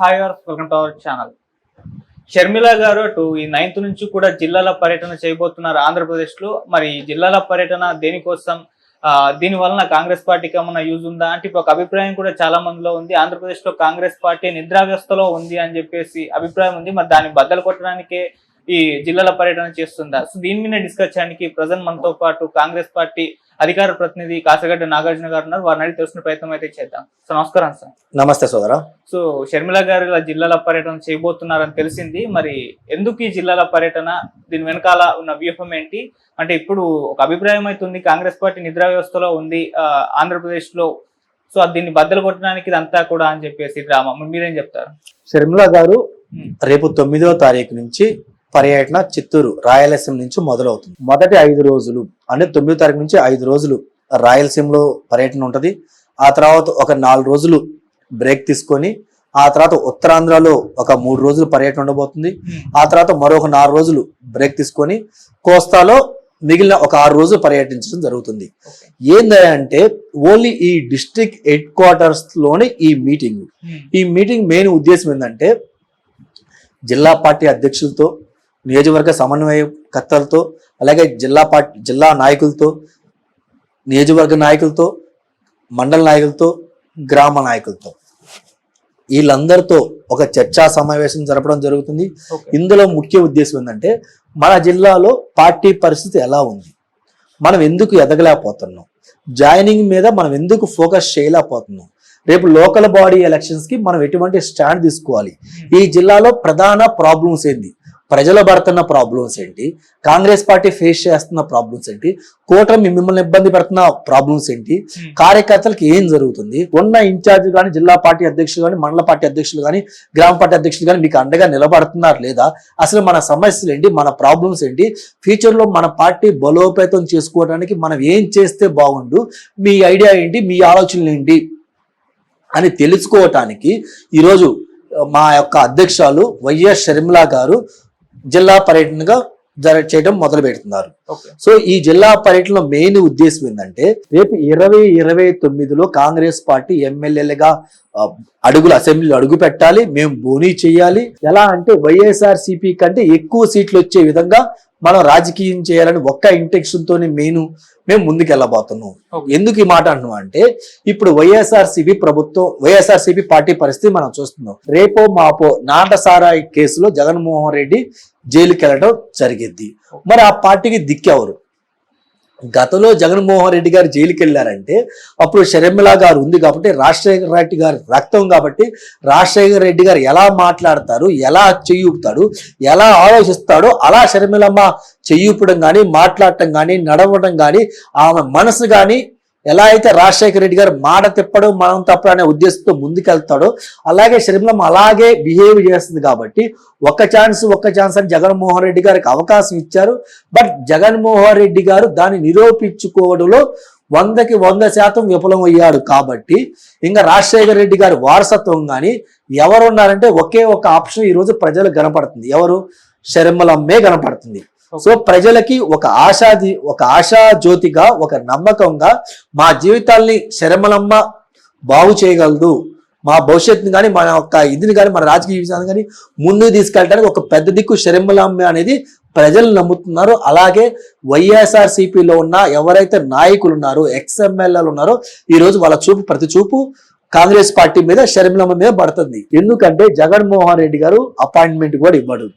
Hi welcome to our channel. Sharmila గారు అటు ఈ నైన్త్ నుంచి కూడా జిల్లాల పర్యటన చేయబోతున్నారు ఆంధ్రప్రదేశ్లో మరి జిల్లాల పర్యటన దేనికోసం? దీని వలన కాంగ్రెస్ పార్టీకి ఏమన్నా యూజ్ ఉందా? అంటే ఇప్పుడు ఒక అభిప్రాయం కూడా చాలా మందిలో ఉంది. ఆంధ్రప్రదేశ్లో కాంగ్రెస్ పార్టీ నిద్రావ్యవస్థలో ఉంది అని చెప్పేసి అభిప్రాయం ఉంది. మరి దాన్ని బద్దలు కొట్టడానికే ఈ జిల్లాల పర్యటన చేస్తుందా? సో దీని మీద డిస్కస్ చేయడానికి ప్రజెంట్ మనతో పాటు కాంగ్రెస్ పార్టీ అధికార ప్రతినిధి కాసగడ్డ నాగార్జున గారు ఉన్నారు. వారిని అడిగి తెలుసుకునే ప్రయత్నం అయితే చేద్దాం. సో నమస్కారం సార్. నమస్తే సోదరా. సో షర్మిల గారు ఇలా జిల్లాల పర్యటన చేయబోతున్నారని తెలిసింది. మరి ఎందుకు ఈ జిల్లాల పర్యటన? దీని వెనకాల ఉన్న వ్యూహం ఏంటి? అంటే ఇప్పుడు ఒక అభిప్రాయం అవుతుంది కాంగ్రెస్ పార్టీ నిద్రా వ్యవస్థలో ఉంది ఆంధ్రప్రదేశ్లో సో అది దీన్ని బద్దలు కొట్టడానికి ఇదంతా కూడా అని చెప్పేసి డ్రామా మరి చెప్తారు? షర్మిల గారు రేపు తొమ్మిదవ తారీఖు నుంచి పర్యటన చిత్తూరు రాయలసీమ నుంచి మొదలవుతుంది. మొదటి ఐదు రోజులు అంటే తొమ్మిదో తారీఖు నుంచి ఐదు రోజులు రాయలసీమలో పర్యటన ఉంటుంది. ఆ తర్వాత ఒక నాలుగు రోజులు బ్రేక్ తీసుకొని ఆ తర్వాత ఉత్తరాంధ్రలో ఒక మూడు రోజులు పర్యటన ఉండబోతుంది. ఉమ్, ఆ తర్వాత మరొక నాలుగు రోజులు బ్రేక్ తీసుకొని కోస్తాలో మిగిలిన ఒక ఆరు రోజులు పర్యటించడం జరుగుతుంది. ఏందంటే ఓన్లీ ఈ డిస్ట్రిక్ట్ హెడ్ క్వార్టర్స్లోని ఈ మీటింగ్. ఉమ్, ఈ మీటింగ్ మెయిన్ ఉద్దేశం ఏంటంటే జిల్లా పార్టీ అధ్యక్షులతో నియోజకవర్గ సమన్వయకర్తలతో అలాగే జిల్లా పార్టీ జిల్లా నాయకులతో నియోజకవర్గ నాయకులతో మండల నాయకులతో గ్రామ నాయకులతో. వీళ్ళందరితో ఒక చర్చా సమావేశం జరపడం జరుగుతుంది. ఇందులో ముఖ్య ఉద్దేశం ఏంటంటే మన జిల్లాలో పార్టీ పరిస్థితి ఎలా ఉంది? మనం ఎందుకు ఎదగలేకపోతున్నాం? జాయినింగ్ మీద మనం ఎందుకు ఫోకస్ చేయలేకపోతున్నాం? రేపు లోకల్ బాడీ ఎలక్షన్స్కి మనం ఎటువంటి స్టాండ్ తీసుకోవాలి? ఈ జిల్లాలో ప్రధాన ప్రాబ్లమ్స్ ఏంటి ప్రజలు పడుతున్న ప్రాబ్లమ్స్ ఏంటి? కాంగ్రెస్ పార్టీ ఫేస్ చేస్తున్న ప్రాబ్లమ్స్ ఏంటి? కూటమి మిమ్మల్ని ఇబ్బంది పెడుతున్న ప్రాబ్లమ్స్ ఏంటి? ఉమ్, కార్యకర్తలకు ఏం జరుగుతుంది? ఉన్న ఇన్ఛార్జ్ కానీ జిల్లా పార్టీ అధ్యక్షులు కానీ మండల పార్టీ అధ్యక్షులు కానీ గ్రామ పార్టీ అధ్యక్షులు కానీ మీకు అండగా నిలబడుతున్నారు లేదా? అసలు మన సమస్యలు ఏంటి? మన ప్రాబ్లమ్స్ ఏంటి? ఫ్యూచర్లో మన పార్టీ బలోపేతం చేసుకోవడానికి మనం ఏం చేస్తే బాగుండు? మీ ఐడియా ఏంటి? మీ ఆలోచనలు ఏంటి? అని తెలుసుకోవటానికి ఈరోజు మా యొక్క అధ్యక్షులు వైఎస్ షర్మిల గారు జిల్లా పర్యటనగా జర చేయడం మొదలు పెడుతున్నారు సో ఈ జిల్లా పర్యటనలో మెయిన్ ఉద్దేశం ఏంటంటే రేపు ఇరవై ఇరవై తొమ్మిదిలో కాంగ్రెస్ పార్టీ ఎమ్మెల్యేలుగా అడుగులు అసెంబ్లీలో అడుగు పెట్టాలి మేము బోనీ చేయాలి ఎలా అంటే వైఎస్ఆర్ సిపి కంటే ఎక్కువ సీట్లు వచ్చే విధంగా మనం రాజకీయం చేయాలని ఒక్క ఇంటెన్షన్ తోనే మెయిన్ మేము ముందుకెళ్ళబోతున్నాం. ఎందుకు ఈ మాట అంటున్నాం అంటే ఇప్పుడు వైఎస్ఆర్ సిపి ప్రభుత్వం వైఎస్ఆర్ సిపి పార్టీ పరిస్థితి మనం చూస్తున్నాం. రేపో మాపో నాటసారాయి కేసులో జగన్మోహన్ రెడ్డి జైలుకి వెళ్ళడం జరిగింది మరి ఆ పార్టీకి దిక్కెవరు? గతంలో జగన్మోహన్ రెడ్డి గారు జైలుకి వెళ్ళారంటే అప్పుడు షర్మిల గారు ఉంది కాబట్టి రాజశేఖర రెడ్డి గారి రక్తం కాబట్టి రాజశేఖర రెడ్డి గారు ఎలా మాట్లాడతారు ఎలా చెయ్యూపుతాడు ఎలా ఆలోచిస్తాడో అలా షర్మిలమ్మ చెయ్యూపడం కానీ మాట్లాడటం కానీ నడవడం కానీ ఆమె మనసు కానీ ఎలా అయితే రాజశేఖర రెడ్డి గారు మాట తిప్పడం మనం తప్పడం అనే ఉద్దేశంతో ముందుకెళ్తాడో అలాగే షర్మిలమ్మ అలాగే బిహేవ్ చేస్తుంది కాబట్టి ఒక్క ఛాన్స్ ఒక్క ఛాన్స్ అని జగన్మోహన్ రెడ్డి గారికి అవకాశం ఇచ్చారు. బట్ జగన్మోహన్ రెడ్డి గారు దాన్ని నిరూపించుకోవడంలో వందకి వంద శాతం విఫలమయ్యాడు కాబట్టి ఇంకా రాజశేఖర రెడ్డి గారి వారసత్వం కానీ ఎవరు ఉన్నారంటే ఒకే ఒక ఆప్షన్ ఈరోజు ప్రజలకు కనపడుతుంది. ఎవరు? శర్మలమ్మే కనపడుతుంది. సో ప్రజలకి ఒక ఆశాది ఒక ఆశా జ్యోతిగా ఒక నమ్మకంగా మా జీవితాల్ని శరమలమ్మ బాగు చేయగలదు. మా భవిష్యత్తుని కానీ మన యొక్క ఇదిని కానీ మన రాజకీయ జీవితాన్ని కానీ ముందుకు తీసుకెళ్ళడానికి ఒక పెద్ద దిక్కు శరమలమ్మ అనేది ప్రజలు నమ్ముతున్నారు. అలాగే వైఎస్ఆర్ సిపిలో ఉన్న ఎవరైతే నాయకులు ఉన్నారో ఎక్స్ఎంఎల్ఏలు ఉన్నారో ఈ రోజు వాళ్ళ చూపు ప్రతి చూపు కాంగ్రెస్ పార్టీ మీద షర్మిలమ్మ మీద పడుతుంది. ఎందుకంటే జగన్మోహన్ రెడ్డి గారు అపాయింట్మెంట్ కూడా ఇవ్వడు.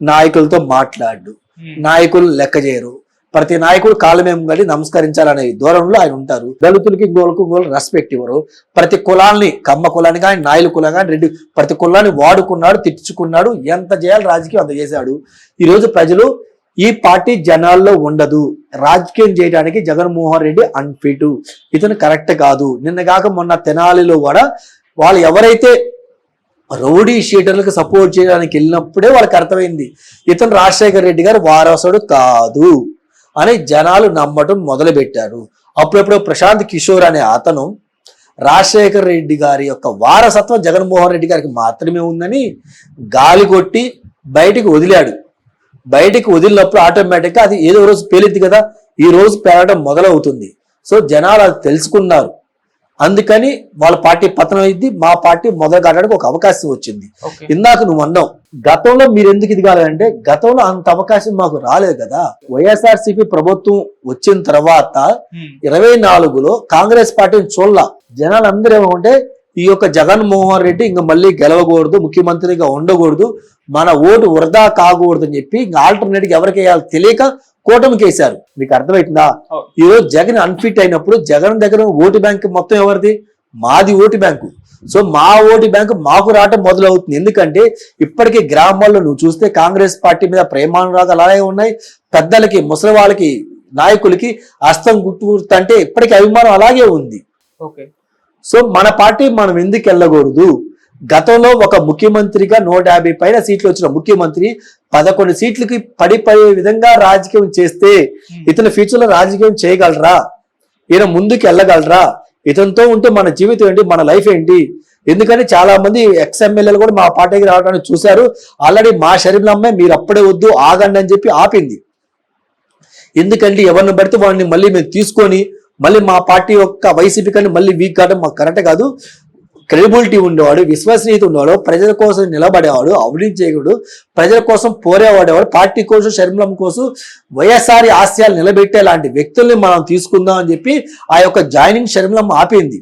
నాయకులతో మాట్లాడు. Hmm. నాయకులు లెక్క చేయరు. ప్రతి నాయకుడు కాలమేం గడి నమస్కరించాలనే దూరంలో ఆయన ఉంటారు. దళితులకి ఇంకోళ్ళకి ఇంకోళ్ళు రెస్పెక్ట్ ఇవ్వరు. ప్రతి కులాన్ని కమ్మ కులాన్ని కానీ నాయుల కులం కానీ రెడ్డి ప్రతి కులాన్ని వాడుకున్నాడు తిట్టుకున్నాడు ఎంత చేయాలి రాజకీయం అంత చేశాడు. ఈ రోజు ప్రజలు ఈ పార్టీ జనాల్లో ఉండదు. రాజకీయం చేయడానికి జగన్మోహన్ రెడ్డి అన్ఫిట్ ఇతను కరెక్ట్ కాదు. నిన్న కాక మొన్న తెనాలిలో కూడా వాళ్ళు ఎవరైతే రౌడీ షీటర్లకు సపోర్ట్ చేయడానికి వెళ్ళినప్పుడే వాళ్ళకి అర్థమైంది. ఇతను రాజశేఖర్ రెడ్డి గారు వారసుడు కాదు అని జనాలు నమ్మటం మొదలుపెట్టారు. అప్పుడప్పుడు ప్రశాంత్ కిషోర్ అనే అతను రాజశేఖర్ రెడ్డి గారి యొక్క వారసత్వం జగన్మోహన్ రెడ్డి గారికి మాత్రమే ఉందని గాలి కొట్టి బయటికి వదిలాడు. బయటికి వదిలినప్పుడు ఆటోమేటిక్గా అది ఏదో రోజు పేలిద్ది కదా ఈ రోజు పేలడం మొదలవుతుంది. సో జనాలు అది తెలుసుకున్నారు. అందుకని వాళ్ళ పార్టీ పతనం అయింది. మా పార్టీ మొదలు కావడానికి ఒక అవకాశం వచ్చింది. ఇందాక నువ్వు అన్నావు గతంలో మీరు ఎందుకు ఇది కావాలంటే గతంలో అంత అవకాశం మాకు రాలేదు కదా. వైఎస్ఆర్సీపీ ప్రభుత్వం వచ్చిన తర్వాత ఇరవై నాలుగులో కాంగ్రెస్ పార్టీని చూడాల. జనాలు అందరూ ఏమంటే ఈ యొక్క జగన్మోహన్ రెడ్డి ఇంకా మళ్ళీ గెలవకూడదు ముఖ్యమంత్రిగా ఉండకూడదు మన ఓటు వృధా కాకూడదు అని చెప్పి ఇంకా ఆల్టర్నేట్ ఎవరికి వేయాలో తెలియక కూటమికి వేశారు మీకు అర్థమవుతుందా అవును. ఈ రోజు జగన్ అన్ఫిట్ అయినప్పుడు జగన్ దగ్గర ఓటు బ్యాంక్ మొత్తం ఎవరిది? మాది ఓటు బ్యాంకు. సో మా ఓటు బ్యాంకు మాకు రావటం మొదలవుతుంది. ఎందుకంటే ఇప్పటికీ గ్రామాల్లో నువ్వు చూస్తే కాంగ్రెస్ పార్టీ మీద ప్రేమానురాగాలు అలాగే ఉన్నాయి. పెద్దలకి ముసలి వాళ్ళకి నాయకులకి అస్తం గుర్తు అంటే ఇప్పటికీ అభిమానం అలాగే ఉంది. ఓకే. సో మన పార్టీ మనం ఎందుకు వెళ్ళకూడదు? గతంలో ఒక ముఖ్యమంత్రిగా నూట యాభై పైన సీట్లు వచ్చిన ముఖ్యమంత్రి పదకొండు సీట్లకి పడిపోయే విధంగా రాజకీయం చేస్తే ఇతను ఫ్యూచర్లో రాజకీయం చేయగలరా? ఈయన ముందుకు వెళ్ళగలరా? ఇతనితో ఉంటే మన జీవితం ఏంటి? మన లైఫ్ ఏంటి? ఎందుకని చాలా మంది ఎక్స్ ఎమ్మెల్యేలు కూడా మా పార్టీకి రావడానికి చూశారు. ఆల్రెడీ మా శరీరం అమ్మాయి మీరు అప్పుడే వద్దు ఆగండి అని చెప్పి ఆపింది. ఎందుకంటే ఎవరిని పడితే వాడిని మళ్ళీ మేము తీసుకొని మళ్ళీ మా పార్టీ యొక్క వైసీపీ కానీ మళ్ళీ వీక్ కావడం మాకు కరెక్ట్ కాదు. క్రెడిబిలిటీ ఉండేవాడు విశ్వసనీయత ఉండేవాడు ప్రజల కోసం నిలబడేవాడు అవినీతి చేయకుడు ప్రజల కోసం పోరేవాడేవాడు పార్టీ కోసం శర్మలం కోసం వైఎస్ఆర్ ఆశయాలు నిలబెట్టే లాంటి వ్యక్తుల్ని మనం తీసుకుందాం అని చెప్పి ఆ యొక్క జాయినింగ్ శర్మలం ఆపింది.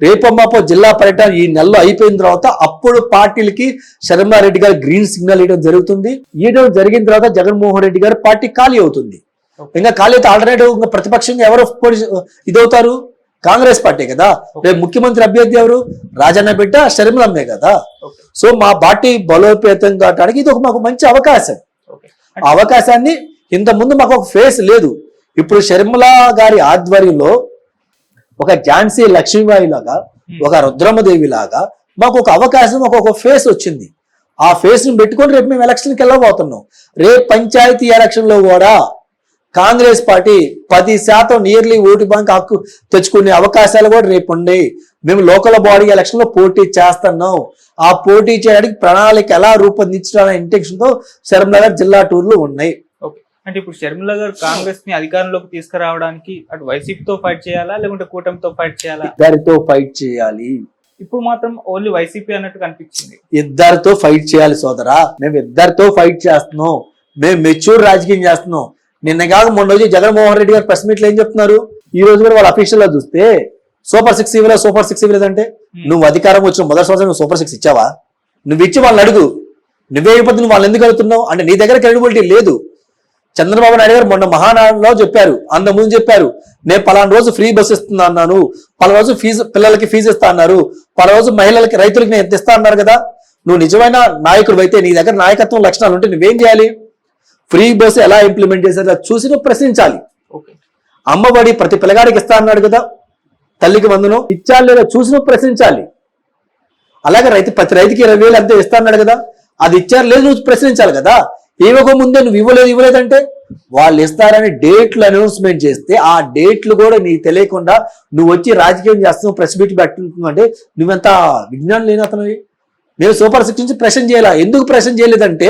రేపమ్మాపో జిల్లా పర్యటన ఈ నెలలో అయిపోయిన తర్వాత అప్పుడు పార్టీలకి శర్మారెడ్డి గారు గ్రీన్ సిగ్నల్ ఇవ్వడం జరుగుతుంది. ఇవ్వడం జరిగిన తర్వాత జగన్మోహన్ రెడ్డి గారు పార్టీ ఖాళీ అవుతుంది. ఇంకా ఖాళీ ఆల్టర్నేటివ్ ఇంకా ప్రతిపక్షంగా ఎవరు ఇదవుతారు? కాంగ్రెస్ పార్టీ కదా. రేపు ముఖ్యమంత్రి అభ్యర్థి ఎవరు? రాజన్న బిడ్డ షర్మిలమ్మే కదా. సో మా పార్టీ బలోపేతం కావడానికి ఇది ఒక మాకు మంచి అవకాశం. ఆ అవకాశాన్ని ఇంత ముందు మాకు ఒక ఫేస్ లేదు. ఇప్పుడు షర్మిల గారి ఆధ్వర్యంలో ఒక ఝాన్సీ లక్ష్మీబాయి లాగా ఒక రుద్రమదేవి లాగా మాకు ఒక అవకాశం ఒక ఒక ఫేస్ వచ్చింది. ఆ ఫేస్ని పెట్టుకొని రేపు మేము ఎలక్షన్కి వెళ్ళబోతున్నాం. రేపు పంచాయతీ ఎలక్షన్లో కూడా కాంగ్రెస్ పార్టీ పది శాతం నియర్లీ ఓటు బ్యాంక్ హక్కు తెచ్చుకునే అవకాశాలు కూడా రేపు ఉన్నాయి. మేము లోకల్ బాడీ ఎలక్షన్లో పోటీ చేస్తున్నాం. ఆ పోటీ చేయడానికి ప్రణాళిక ఎలా రూపొందించాలనే ఇంటెన్షన్తో శర్మనగర్ జిల్లా టూర్లు ఉన్నాయి. ఓకే. అంటే ఇప్పుడు షర్మిల గారు కాంగ్రెస్ని అధికారంలోకి తీసుకురావడానికి అటు వైసీపీతో ఫైట్ చేయాలా లేకుంటే కూటమితో ఫైట్ చేయాలా? ఇద్దరితో ఫైట్ చేయాలి. ఇప్పుడు మాత్రం ఓన్లీ వైసీపీ అన్నట్టు కనిపించింది. ఇద్దరితో ఫైట్ చేయాలి సోదరా. మేము ఇద్దరితో ఫైట్ చేస్తున్నాం. మేము మెచ్యూర్ రాజకీయం చేస్తున్నాం. నిన్న కాక మొన్న రోజు జగన్మోహన్ రెడ్డి గారు ప్రెస్ మీట్లు ఏం చెప్తున్నారు? ఈ రోజు కూడా వాళ్ళ అఫీషియల్లో చూస్తే సూపర్ సిక్స్ ఇవ్వలేదు సూపర్ సిక్స్ ఇవ్వలేదు అంటే నువ్వు అధికారం వచ్చిన మొదటి సంవత్సరం నువ్వు సూపర్ సిక్స్ ఇచ్చావా? నువ్వు ఇచ్చి వాళ్ళని అడుగు. నువ్వే అయిపోతుంది నువ్వు వాళ్ళని ఎందుకు అడుగుతున్నావు? అంటే నీ దగ్గర క్రెడిబిలిటీ లేదు. చంద్రబాబు నాయుడు గారు మొన్న మహానాడులో చెప్పారు అంత ముందు చెప్పారు నేను పలానా రోజు ఫ్రీ బస్ ఇస్తున్నా అన్నాను. పలానా రోజు ఫీజు పిల్లలకి ఫీజు ఇస్తా అన్నారు. పలానా రోజు మహిళలకి రైతులకి నేను ఎంత ఇస్తా అన్నారు కదా? నువ్వు నిజమైన నాయకుడు అయితే నీ దగ్గర నాయకత్వం లక్షణాలు ఉంటే నువ్వేం చేయాలి? ఫ్రీ బస్ ఎలా ఇంప్లిమెంట్ చేశారో చూసి నువ్వు ప్రశ్నించాలి. ఓకే. అమ్మఒడి ప్రతి పిల్లగాడికి ఇస్తా అన్నాడు కదా తల్లికి వందనం ఇచ్చాలి లేదా చూసి నువ్వు ప్రశ్నించాలి. అలాగే రైతు ప్రతి రైతుకి ఇరవై వేలు అంతే ఇస్తా అన్నాడు కదా అది ఇచ్చారు లేదు నువ్వు ప్రశ్నించాలి కదా. ఇవ్వక ముందే నువ్వు ఇవ్వలేదు ఇవ్వలేదంటే వాళ్ళు ఇస్తారని డేట్లు అనౌన్స్మెంట్ చేస్తే ఆ డేట్లు కూడా నీకు తెలియకుండా నువ్వు వచ్చి రాజకీయం చేస్తున్నావు ప్రెస్ మీట్ పెట్టుకుంటున్నావు అంటే నువ్వెంత విజ్ఞానం లేని అతనివి నేను సూపర్ సిక్స్ నుంచి ప్రెషన్ చేయాల. ఎందుకు ప్రెషన్ చేయలేదంటే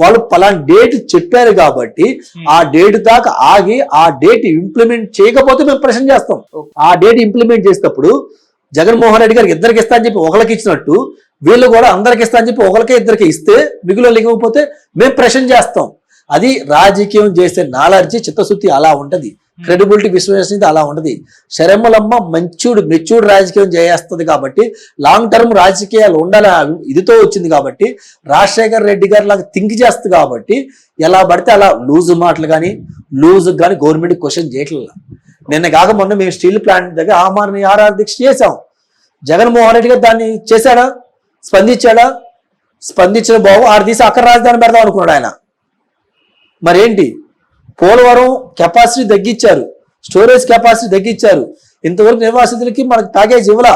వాళ్ళు పలానా డేట్ చెప్పారు కాబట్టి ఆ డేట్ దాకా ఆగి ఆ డేట్ ఇంప్లిమెంట్ చేయకపోతే మేము ప్రెషన్ చేస్తాం. ఆ డేట్ ఇంప్లిమెంట్ చేసేటప్పుడు జగన్మోహన్ రెడ్డి గారికి ఇద్దరికి ఇస్తా అని చెప్పి ఒకరికి ఇచ్చినట్టు వీళ్ళు కూడా అందరికి ఇస్తా అని చెప్పి ఒకరికే ఇద్దరికి ఇస్తే మిగులు లేకపోతే మేము ప్రెషన్ చేస్తాం. అది రాజకీయం చేసే నాలెడ్జి చిత్తశుద్ధి అలా ఉంటది. Hmm. క్రెడిబిలిటీ విశ్వసనీయత అలా ఉండదు శరమలమ్మ మంచుడు మెచ్యూర్డ్ రాజకీయం చేస్తుంది కాబట్టి లాంగ్ టర్మ్ రాజకీయాలు ఉండాలి ఇదితో వచ్చింది కాబట్టి రాజశేఖర్ రెడ్డి గారు లాగా థింక్ చేస్తుంది కాబట్టి ఎలా పడితే అలా లూజ్ మాటలు కానీ లూజ్ కానీ గవర్నమెంట్ క్వశ్చన్ చేయట్లేదు నిన్న కాక మొన్న మేము స్టీల్ ప్లాంట్ దగ్గర ఆమరణ ఆరాధ దీక్ష చేశాం. జగన్మోహన్ రెడ్డి గారు దాన్ని చేశాడా? స్పందించాడా? స్పందించిన బాబు ఆడ తీసి అక్కడ రాజధాని పెడదాం అనుకున్నాడు ఆయన. మరేంటి? పోలవరం కెపాసిటీ తగ్గించారు. స్టోరేజ్ కెపాసిటీ తగ్గించారు. ఇంతవరకు నిర్వాసితులకి మనకు ప్యాకేజ్ ఇవ్వలా?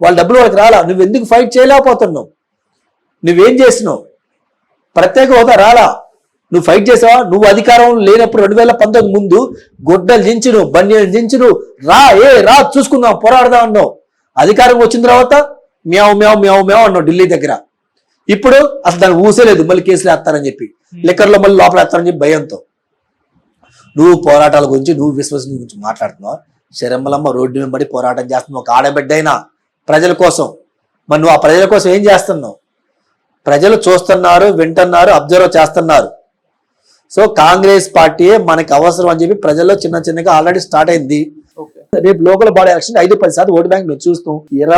వాళ్ళ డబ్బులు వాళ్ళకి రాలా? నువ్వు ఎందుకు ఫైట్ చేయలేకపోతున్నావు? నువ్వేం చేసినావు ప్రత్యేక హోదా రాలా? నువ్వు ఫైట్ చేసావా? నువ్వు అధికారం లేనప్పుడు రెండు వేల పంతొమ్మిది ముందు గొడ్డలు దించును బన్యలు దించును. రా ఏ రా చూసుకుందాం పోరాడదాం అన్నావు. అధికారం వచ్చిన తర్వాత మ్యావ్ మ్యావ్ మ్యావ్ మ్యావ్ అన్నావు ఢిల్లీ దగ్గర. ఇప్పుడు అసలు దాన్ని ఊసలేదు మళ్ళీ కేసులు వేస్తారని చెప్పి. లిక్కర్లో మళ్ళీ లోపల వేస్తారని చెప్పి భయంతో. నువ్వు పోరాటాల గురించి నువ్వు విశ్వసనీయ గురించి మాట్లాడుతున్నావు. శరమ్మలమ్మ రోడ్డు వెంబడి పోరాటం చేస్తున్నావు. ఒక ఆడబిడ్డైనా ప్రజల కోసం. మరి నువ్వు ఆ ప్రజల కోసం ఏం చేస్తున్నావు? ప్రజలు చూస్తున్నారు వింటున్నారు అబ్జర్వ్ చేస్తున్నారు. సో కాంగ్రెస్ పార్టీయే మనకి అవసరం అని చెప్పి ప్రజల్లో చిన్న చిన్నగా ఆల్రెడీ స్టార్ట్ అయింది. రేపు లోకల్ బాడీ ఎలక్షన్ ఐదు పది శాతం ఓటు బ్యాంక్ మీరు చూస్తాం ఇరవై